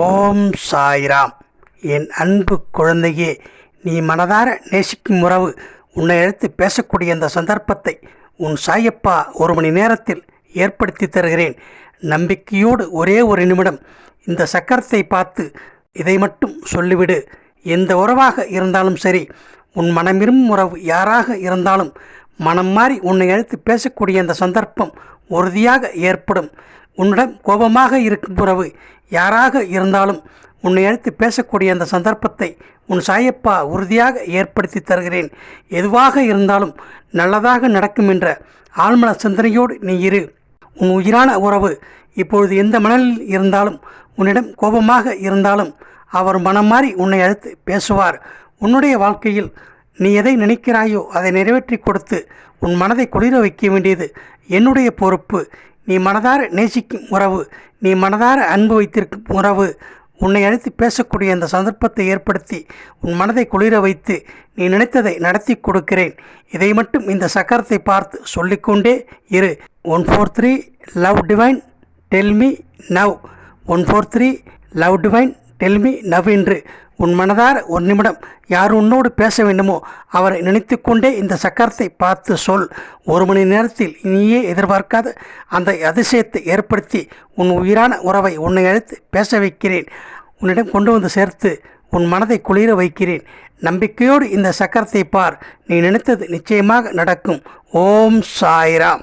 ஓம் சாய்ராம். என் அன்பு குழந்தையே நீ மனதார நேசிக்கும் உறவு உன்னை எடுத்து பேசக்கூடிய அந்த சந்தர்ப்பத்தை உன் சாயப்பா ஒரு மணி நேரத்தில் ஏற்படுத்தி தருகிறேன். நம்பிக்கையோடு ஒரே ஒரு நிமிடம் இந்த சக்கரத்தை பார்த்து இதை மட்டும் சொல்லிவிடு. எந்த உறவாக இருந்தாலும் சரி உன் மனமிரும் உறவு யாராக இருந்தாலும் மனம் மாறி உன்னை அழைத்து பேசக்கூடிய அந்த சந்தர்ப்பம் உறுதியாக ஏற்படும். உன்னிடம் கோபமாக இருக்கும் உறவு யாராக இருந்தாலும் உன்னை அழைத்து பேசக்கூடிய அந்த சந்தர்ப்பத்தை உன் சாயப்பா உறுதியாக ஏற்படுத்தி தருகிறேன். எதுவாக இருந்தாலும் நல்லதாக நடக்கும் என்ற ஆழ்மன சிந்தனையோடு நீ இரு. உன் உயிரான உறவு இப்பொழுது எந்த மணலில் இருந்தாலும் உன்னிடம் கோபமாக இருந்தாலும் அவர் மனம் மாறி உன்னை அழைத்து பேசுவார். உன்னுடைய வாழ்க்கையில் நீ எதை நினைக்கிறாயோ அதை நிறைவேற்றி கொடுத்து உன் மனதை குளிர வைக்க வேண்டியது என்னுடைய பொறுப்பு. நீ மனதார நேசிக்கும் உறவு நீ மனதார அன்பு வைத்திருக்கும் உறவு. உன்னை அழைத்து பேசக்கூடிய அந்த சந்தர்ப்பத்தை ஏற்படுத்தி உன் மனதை குளிர வைத்து நீ நினைத்ததை நடத்தி கொடுக்கிறேன். இதை மட்டும் இந்த சக்கரத்தை பார்த்து சொல்லிக்கொண்டே இரு. One four three love divine tell me now. One four three love divine tell me now என்று உன் மனதார ஒரு நிமிடம் யார் உன்னோடு பேச வேண்டுமோ அவரை நினைத்து கொண்டே இந்த சக்கரத்தை பார்த்து சொல். ஒரு மணி நேரத்தில் நீயே எதிர்பார்க்காத அந்த அதிசயத்தை ஏற்படுத்தி உன் உயிரான உறவை உன்னை அழைத்து பேச வைக்கிறேன். உன்னிடம் கொண்டு வந்து சேர்த்து உன் மனதை குளிர வைக்கிறேன். நம்பிக்கையோடு இந்த சக்கரத்தை பார். நீ நினைத்தது நிச்சயமாக நடக்கும். ஓம் சாய்ராம்.